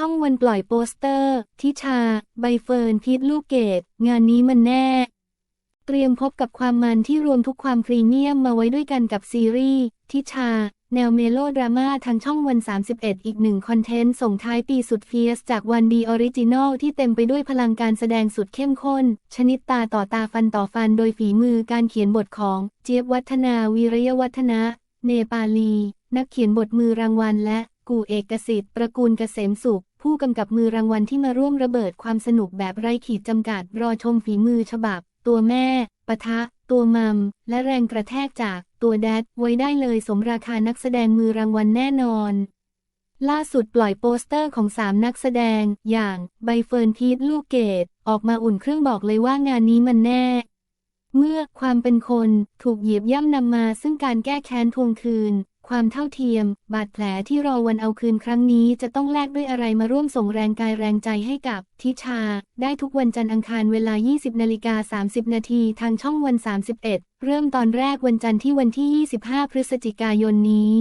ช่องวันปล่อยโปสเตอร์ ทิชา ใบเฟิร์นพีทลูกเกดงานนี้มันแน่ เตรียมพบกับความมันที่รวมทุกความพรีเมียมมาไว้ด้วยกันกับซีรีส์ ทิชา แนวเมโลดราม่าทางช่องวัน 31 อีกหนึ่งคอนเทนต์ส่งท้ายปีสุดเฟียส จากวันดีออริจินอลที่เต็มไปด้วยพลังการแสดงสุดเข้มข้น ชนิดตาต่อตาฟันต่อฟันโดยฝีมือการเขียนบทของ เจี๊ยบวัฒนาวีรยวัฒนะ เนปาลี นักเขียนบทมือรางวัลและกูเอกสิทธิ์ ประกูลเกษมสุข ผู้กำกับมือรางวัลที่มาร่วมระเบิดความสนุกแบบไร้ขีดจำกัด รอชมฝีมือฉบับ ตัวแม่ ปะทะ ตัวมัม และแรงกระแทกจากตัวแดดไว้ได้เลยสมราคานักแสดงมือรางวัลแน่นอน ล่าสุดปล่อยโปสเตอร์ของสามนักแสดง อย่างใบเฟิร์นพีทลูกเกดออกมาอุ่นเครื่องบอกเลยว่างานนี้มันแน่ เมื่อความเป็นคนถูกเหยียบย่ำนำมาซึ่งการแก้แค้นทวงคืน ความเท่าเทียม บาดแผลที่รอวันเอาคืนครั้งนี้จะต้องแลกด้วยอะไรมาร่วมส่งแรงกายแรงใจให้กับทิชา ได้ทุกวันจันทร์อังคารเวลา 20นาฬิกา30 นาทีทางช่องวัน 31 เริ่มตอนแรกวันจันทร์ที่วันที่ 25 พฤศจิกายนนี้